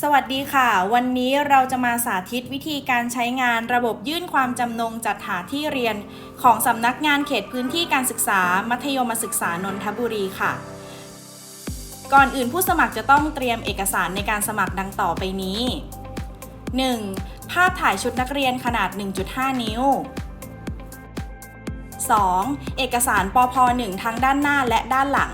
สวัสดีค่ะ วันนี้เราจะมาสาธิตวิธีการใช้งานระบบยื่นความจำนงจัดหาที่เรียน ของสำนักงานเขตพื้นที่การศึกษา มัธยมศึกษานนทบุรีค่ะ ก่อนอื่นผู้สมัครจะต้องเตรียมเอกสารในการสมัครดังต่อไปนี้ 1. ภาพถ่ายชุดนักเรียนขนาด 1.5 นิ้ว 2. เอกสารปพ1ทั้งด้านหน้าและด้านหลัง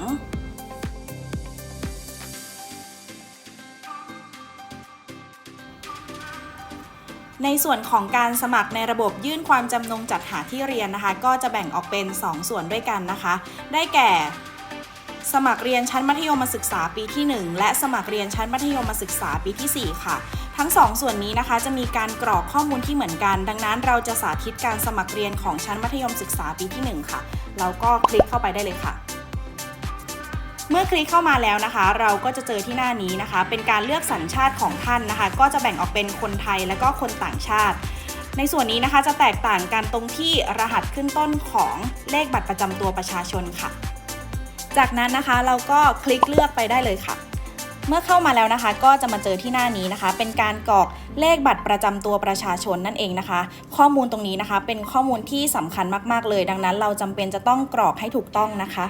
ในส่วนของการสมัครในระบบยื่นความจำนงจัดหาที่เรียนนะคะ ก็จะแบ่งออกเป็น 2 ส่วนด้วยกันนะคะ ได้แก่สมัครเรียนชั้นมัธยมศึกษาปีที่ 1 และสมัครเรียนชั้นมัธยมศึกษาปีที่ 4 ค่ะ ทั้ง 2 ส่วนนี้นะคะ จะมีการกรอกข้อมูลที่เหมือนกัน ดังนั้นเราจะสาธิตการสมัครเรียนของชั้นมัธยมศึกษาปีที่ 1 ค่ะ เราก็คลิกเข้าไปได้เลยค่ะ เมื่อคลิกเข้ามาแล้วนะคะ เราก็จะเจอที่หน้านี้นะคะ เป็นการเลือกสัญชาติของท่านนะคะ ก็จะแบ่งออกเป็นคนไทยและก็คนต่างชาติ ในส่วนนี้นะคะจะแตกต่างกันตรงที่รหัสขึ้นต้นของเลขบัตรประจำตัวประชาชนค่ะ จากนั้นนะคะเราก็คลิกเลือกไปได้เลยค่ะเมื่อเข้ามาแล้วนะคะ ก็จะมาเจอที่หน้านี้นะคะ เป็นการกรอกเลขบัตรประจำตัวประชาชนนั่นเองนะคะ ข้อมูลตรงนี้นะคะ เป็นข้อมูลที่สำคัญมากๆเลย ดังนั้นเราจำเป็นจะต้องกรอกให้ถูกต้องนะคะ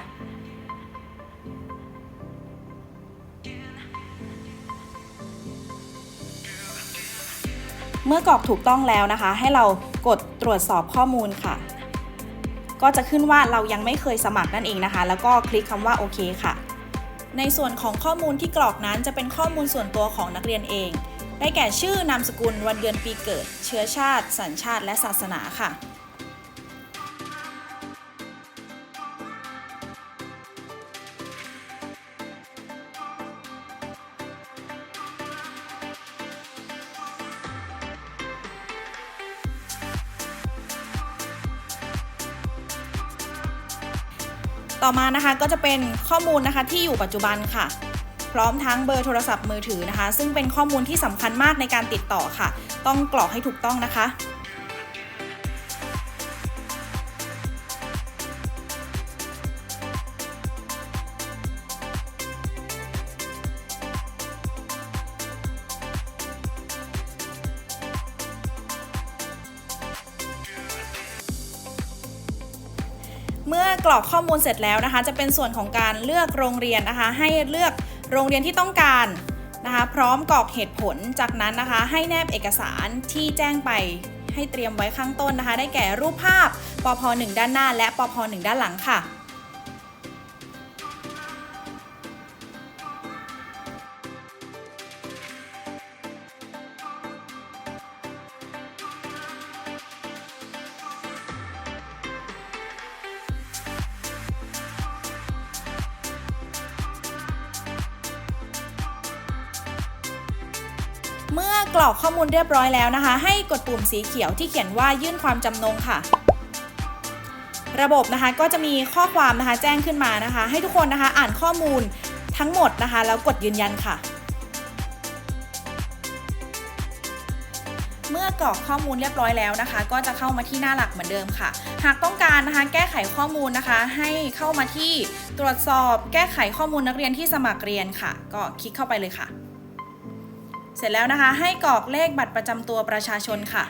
เมื่อกรอกถูกต้องแล้วนะคะ ให้เรากดตรวจสอบข้อมูลค่ะ ก็จะขึ้นว่าเรายังไม่เคยสมัครนั่นเองนะคะ แล้วก็คลิกคำว่าโอเคค่ะ ในส่วนของข้อมูลที่กรอกนั้นจะเป็นข้อมูลส่วนตัวของนักเรียนเอง ได้แก่ชื่อนามสกุลวันเดือนปีเกิด เชื้อชาติ สัญชาติและศาสนาค่ะ ต่อมานะคะก็จะเป็นข้อมูลนะคะที่อยู่ปัจจุบันค่ะ พร้อมทั้งเบอร์โทรศัพท์มือถือนะคะ ซึ่งเป็นข้อมูลที่สำคัญมากในการติดต่อค่ะ ต้องกรอกให้ถูกต้องนะคะ เมื่อกรอกข้อมูลเสร็จแล้วนะคะ จะเป็นส่วนของการเลือกโรงเรียนนะคะ ให้เลือกโรงเรียนที่ต้องการนะคะ พร้อมกรอกเหตุผลจากนั้นนะคะ ให้แนบเอกสารที่แจ้งไปให้เตรียมไว้ข้างต้นนะคะ ได้แก่รูปภาพปพ1ด้านหน้า และปพ1ด้านหลังค่ะ เมื่อกรอกข้อมูลเรียบร้อยแล้วนะคะ ให้กดปุ่มสีเขียวที่เขียนว่ายื่นความจำนงค่ะ ระบบนะคะก็จะมีข้อความนะคะแจ้งขึ้นมานะคะ ให้ทุกคนนะคะอ่านข้อมูลทั้งหมดนะคะ แล้วกดยืนยันค่ะ เมื่อกรอกข้อมูลเรียบร้อยแล้วนะคะ ก็จะเข้ามาที่หน้าหลักเหมือนเดิมค่ะ หากต้องการนะคะ แก้ไขข้อมูลนะคะ ให้เข้ามาที่ตรวจสอบ แก้ไขข้อมูลนักเรียนที่สมัครเรียนค่ะ ก็คลิกเข้าไปเลยค่ะ เสร็จแล้วนะคะให้กรอกเลขบัตรประจำตัวประชาชนค่ะ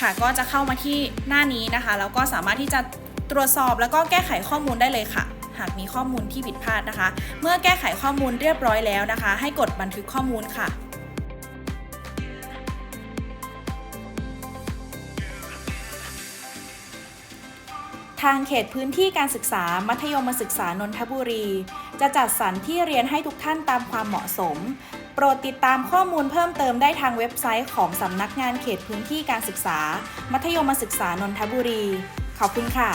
ค่ะก็จะเข้ามาที่หน้านี้นะคะแล้วก็สามารถที่จะตรวจสอบแล้วก็แก้ไขข้อมูลได้เลยค่ะ หากมีข้อมูลที่ผิดพลาดนะคะ เมื่อแก้ไขข้อมูลเรียบร้อยแล้วนะคะ ให้กดบันทึกข้อมูลค่ะ ทางเขตพื้นที่การศึกษามัธยมศึกษานนทบุรี จะจัดสรรที่เรียนให้ทุกท่านตามความเหมาะสม โปรดติดตามข้อมูลเพิ่มเติมได้ทางเว็บไซต์ของสำนักงานเขตพื้นที่การศึกษา มัธยมศึกษานนทบุรี ขอบคุณค่ะ